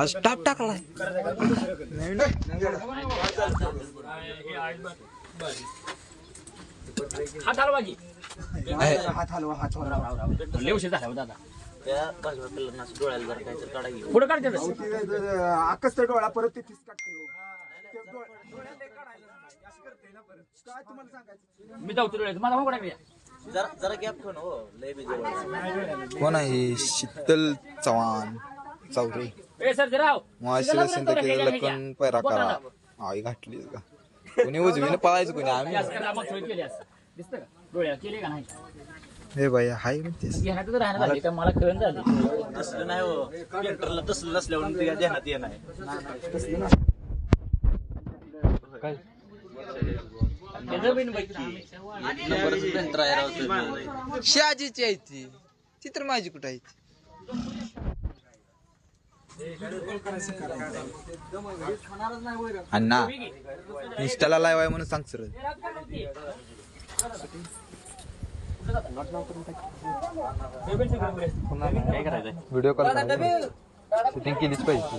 आज टाप टाकलाय. हात हलवा की हात हलवा हात हलवा. लय उशीर झाला हो दादा. त्या बाजूला पिल्लांना असं डोळ्याला जरा काहीतरी काढा घेऊ पुढे काढते तर डोळा परत ते तीस काढते. काय तुम्हाला सांगायचं? मी जाऊ तुला माझा मोकळा करूया जरा जरा गॅप ठेव ना हो. लय. कोण आहे? शीतल चव्हाण. चौरे ए सर सिंदकीचा लखन पैरा करा. आई घातलीस का? कोणी उजवीने पळायचं कोणी आम्ही? केली दिसतं का? केली का नाही? हे बाई हाय म्हणतेस. तर तर मला कळण झाली. तसलं नाही हो. तसलं नसल्यावर ध्यानात येणार शहाजीची आहे ती. ती तर माझी कुठं आहे अण्णा इंस्टाला लाईव्ह आहे म्हणून सांग सर व्हिडिओ कॉल शूटिंग केलीच पाहिजे.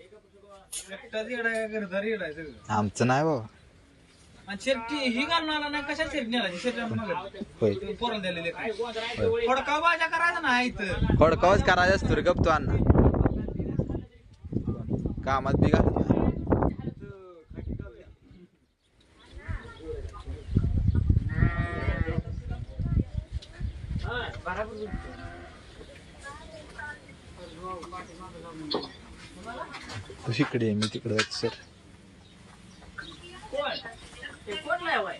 आमचं नाही बाबा. ही घालून आला नाही कशा शर्ट नेला शर्ट होय. पोरण दिलेले फडका बाजा करायचा ना इथं. फडकावच करायचा असतो रे गप तू अण्णा. कामात बी घाल तू इकडे मी तिकडे जातो सर. कोण? कोण नाही होय